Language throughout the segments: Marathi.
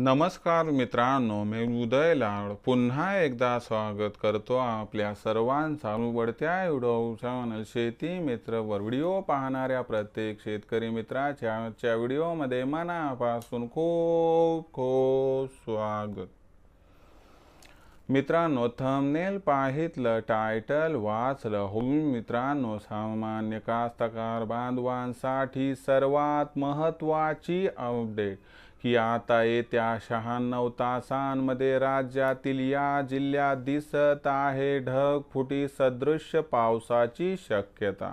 नमस्कार मित्रांनो मी उदय लाड. पुन्हा एकदा स्वागत करतो आपल्या सर्वांचा उघडत्या व्हिडिओ चॅनल शेती मित्रवर व्हिडिओ पाहणाऱ्या प्रत्येक शेतकरी मित्राच्या आजच्या व्हिडिओमध्ये मनापासून खूप खूप स्वागत. मित्रांनो थंबनेल पाहितलं टायटल वाचलं. हो मित्रांनो सामान्य कास्तकार बांधवांसाठी सर्वात महत्त्वाची अपडेट की आता येत्या शहाण्णव तासांमध्ये राज्यातील या जिल्ह्यात दिसत आहे ढगफुटी सदृश्य पावसाची शक्यता.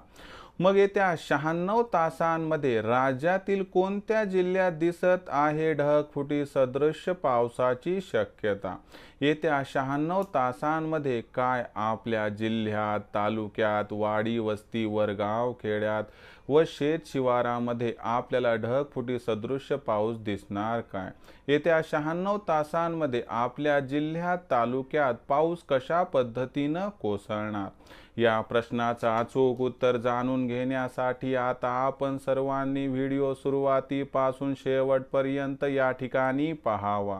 मग येत्या शहाण्णव तासांमध्ये राज्यातील कोणत्या जिल्ह्यात दिसत आहे ढगफुटी सदृश्य पावसाची शक्यता? येत्या शहाण्णव तासांमध्ये काय आपल्या जिल्ह्यात तालुक्यात वाडी वस्ती वरगाव खेड्यात व शेत शिवारामध्ये आपल्याला ढगफुटी सदृश्य पाऊस दिसणार काय? येत्या शहाण्णव तासांमध्ये आपल्या जिल्ह्यात तालुक्यात पाऊस कशा पद्धतीनं कोसळणार? या प्रश्नाचं अचूक उत्तर जाणून घेण्यासाठी आता आपण सर्वांनी व्हिडिओ सुरुवातीपासून शेवटपर्यंत या ठिकाणी पहावा.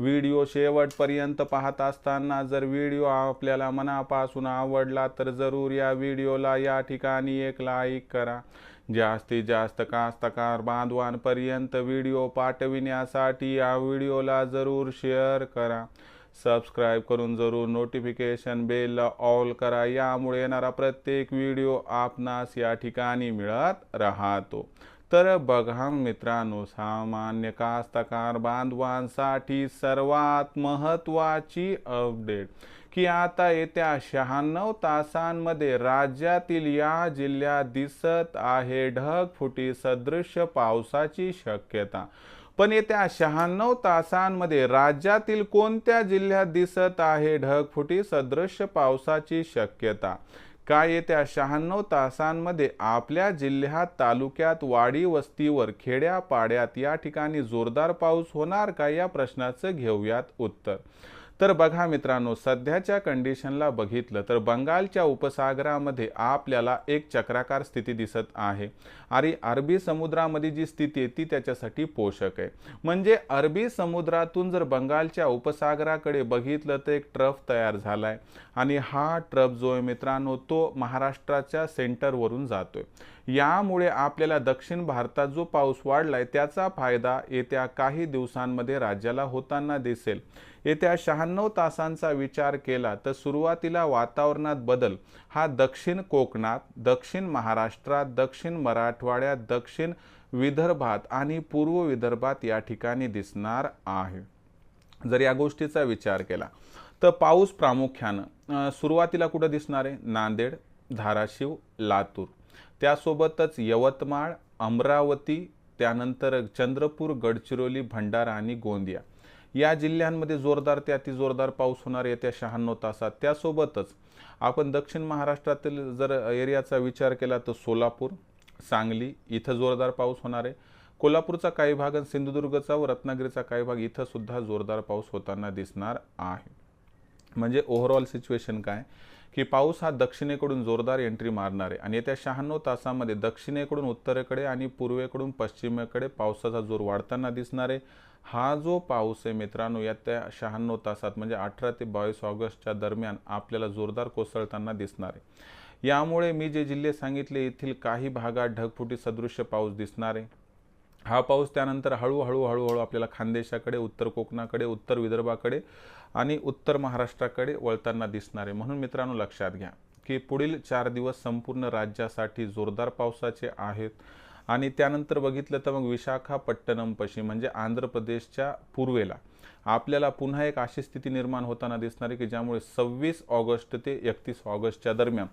व्हिडिओ शेवटपर्यंत पाहत असताना जर व्हिडिओ आपल्याला मनापासून आवडला तर जरूर या व्हिडिओला या ठिकाणी एक लाईक करा. जास्तीत जास्त कास्तकार बांधवांपर्यंत व्हिडिओ पाठविण्यासाठी या व्हिडिओला जरूर शेअर करा. सबस्क्राईब करून जरूर नोटिफिकेशन बेलला ऑल करा. यामुळे येणारा प्रत्येक व्हिडिओ आपणास या ठिकाणी मिळत राहतो. तर बघा मित्रांनो सामान्य कास्तकार बांधवांसाठी सर्वात महत्त्वाची अपडेट की आता येत्या शहाण्णव तासांमध्ये राज्यातील या जिल्ह्यात दिसत आहे ढगफुटी सदृश्य पावसाची शक्यता. पण येत्या शहाण्णव तासांमध्ये राज्यातील कोणत्या जिल्ह्यात दिसत आहे ढगफुटी सदृश्य पावसाची शक्यता? काय येत्या शहाण्णव तासांमध्ये आपल्या जिल्ह्यात तालुक्यात वाडी वस्तीवर खेड्यापाड्यात या ठिकाणी जोरदार पाऊस होणार का? या प्रश्नाचं घेऊयात उत्तर. तर बघा मित्रांनो सध्याच्या कंडिशनला बघितलं तर बंगालच्या उपसागरामध्ये आपल्याला एक चक्राकार स्थिती दिसत आहे. आणि अरबी समुद्रामध्ये जी स्थिती आहे ती त्याच्यासाठी पोषक आहे. म्हणजे अरबी समुद्रातून जर बंगालच्या उपसागराकडे बघितलं तर एक ट्रफ तयार झाला आहे आणि हा ट्रफ जो आहे मित्रांनो तो महाराष्ट्राच्या सेंटरवरून जातोय. यामुळे आपल्याला दक्षिण भारतात जो पाऊस वाढलाय त्याचा फायदा येत्या काही दिवसांमध्ये राज्याला होताना दिसेल. येत्या शहाण्णव तासांचा विचार केला तर सुरुवातीला वातावरणात बदल. हा दक्षिण कोकणात दक्षिण महाराष्ट्रात दक्षिण मराठवाड्यात दक्षिण विदर्भात आणि पूर्व विदर्भात या ठिकाणी दिसणार आहे. जर या गोष्टीचा विचार केला तर पाऊस प्रामुख्यानं सुरुवातीला कुठं दिसणार आहे? नांदेड धाराशिव लातूर. त्यासोबतच यवतमाळ अमरावती त्यानंतर चंद्रपूर गडचिरोली भंडारा आणि गोंदिया. या जिल्ह्यांमध्ये जोरदार ते अति जोरदार पाऊस होणार येत्या शहाण्णव तासात. त्यासोबतच आपण दक्षिण महाराष्ट्रातील जर एरियाचा विचार केला तर सोलापूर सांगली इथं जोरदार पाऊस होणार आहे. कोल्हापूरचा काही भाग आणि सिंधुदुर्गचा व रत्नागिरीचा काही भाग इथं सुद्धा जोरदार पाऊस होताना दिसणार आहे. म्हणजे ओव्हरऑल सिच्युएशन काय? की पाऊस हा दक्षिणेकडून जोरदार एंट्री मारणार आहे. आणि येत्या शहाण्णव तासामध्ये दक्षिणेकडून उत्तरेकडे आणि पूर्वेकडून पश्चिमेकडे पावसाचा जोर वाढताना दिसणार आहे. हा जो पाऊस आहे मित्रांनो येत्या शहाण्णव तासात म्हणजे अठरा ते बावीस ऑगस्टच्या दरम्यान आपल्याला जोरदार कोसळताना दिसणार आहे. यामुळे मी जे जिल्हे सांगितले येथील काही भागात ढगफुटी सदृश्य पाऊस दिसणार आहे. हा पाऊस त्यानंतर हळूहळू हळूहळू आपल्याला खानदेशाकडे उत्तर कोकणाकडे उत्तर विदर्भाकडे आणि उत्तर महाराष्ट्राकडे वळताना दिसणार. आहे म्हणून मित्रांनो लक्षात घ्या की पुढील चार दिवस संपूर्ण राज्यासाठी जोरदार पावसाचे आहेत. आणि त्यानंतर बघितलं तर मग विशाखापट्टणमपशी म्हणजे आंध्र प्रदेशच्या पूर्वेला. आपल्याला पुन्हा एक अशी स्थिती निर्माण होताना दिसणार आहे की ज्यामुळे सव्वीस ऑगस्ट ते एकतीस ऑगस्टच्या दरम्यान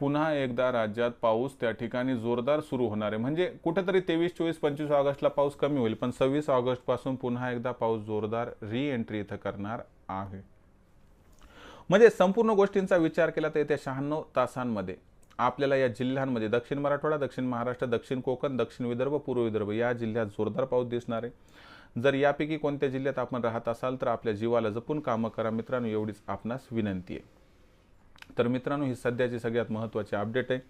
पुन्हा एकदा राज्यात पाऊस त्या ठिकाणी जोरदार सुरू होणार आहे. म्हणजे कुठेतरी तेवीस चोवीस पंचवीस ऑगस्टला पाऊस कमी होईल पण सव्वीस ऑगस्टपासून पुन्हा एकदा पाऊस जोरदार री एंट्री इथं करणार आहे. म्हणजे संपूर्ण गोष्टींचा विचार केला तर येत्या शहाण्णव तासांमध्ये आपल्याला या जिल्ह्यांमध्ये दक्षिण मराठवाडा दक्षिण महाराष्ट्र दक्षिण कोकण दक्षिण विदर्भ पूर्व विदर्भ या जिल्ह्यात जोरदार पाऊस दिसणार आहे. जर यापैकी कोणत्या जिल्ह्यात आपण राहत असाल तर आपल्या जीवाला जपून कामं करा. मित्रांनो एवढीच आपणास विनंती आहे. तर मित्रांनो ही सध्याची सगळ्यात महत्त्वाची अपडेट आहे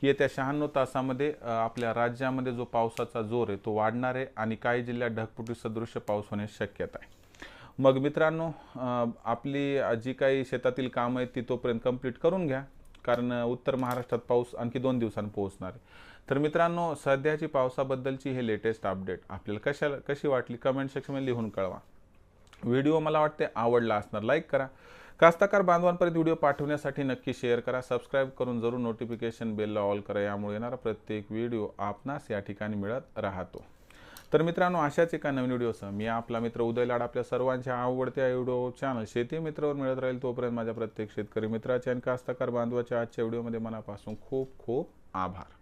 की येत्या शहाण्णव तासामध्ये आपल्या राज्यामध्ये जो पावसाचा जोर आहे तो वाढणार आहे आणि काही जिल्ह्यात ढगपुटी सदृश्य पाऊस होण्याची शक्यता आहे. मग मित्रांनो आपली जी काही शेतातील कामं आहेत ती तोपर्यंत कंप्लीट करून घ्या. कारण उत्तर महाराष्ट्रात पाऊस आणखी दोन दिवसांनी पोहोचणार आहे. तर मित्रांनो सध्याची पावसाबद्दलची हे लेटेस्ट अपडेट आपल्याला कशाला कशी वाटली कमेंट सेक्शनमध्ये लिहून कळवा. व्हिडिओ मला वाटते आवडला असणार लाईक करा. कास्ताकार बांधवांपर्यंत व्हिडिओ पाठवण्यासाठी नक्की शेअर करा. सबस्क्राईब करून जरूर नोटिफिकेशन बेलला ऑल करा. यामुळे येणारा प्रत्येक व्हिडिओ आपणास या ठिकाणी मिळत राहतो. तर मित्रांनो अशाच एका नवीन व्हिडिओसह मी आपला मित्र उदय लाड आपल्या सर्वांच्या आवडत्या व्हिडिओ चॅनल शेती मित्रावर मिळत राहील तोपर्यंत माझ्या प्रत्येक शेतकरी मित्राच्या आणि कास्तकार बांधवाच्या आजच्या व्हिडिओमध्ये मनापासून खूप खूप आभार.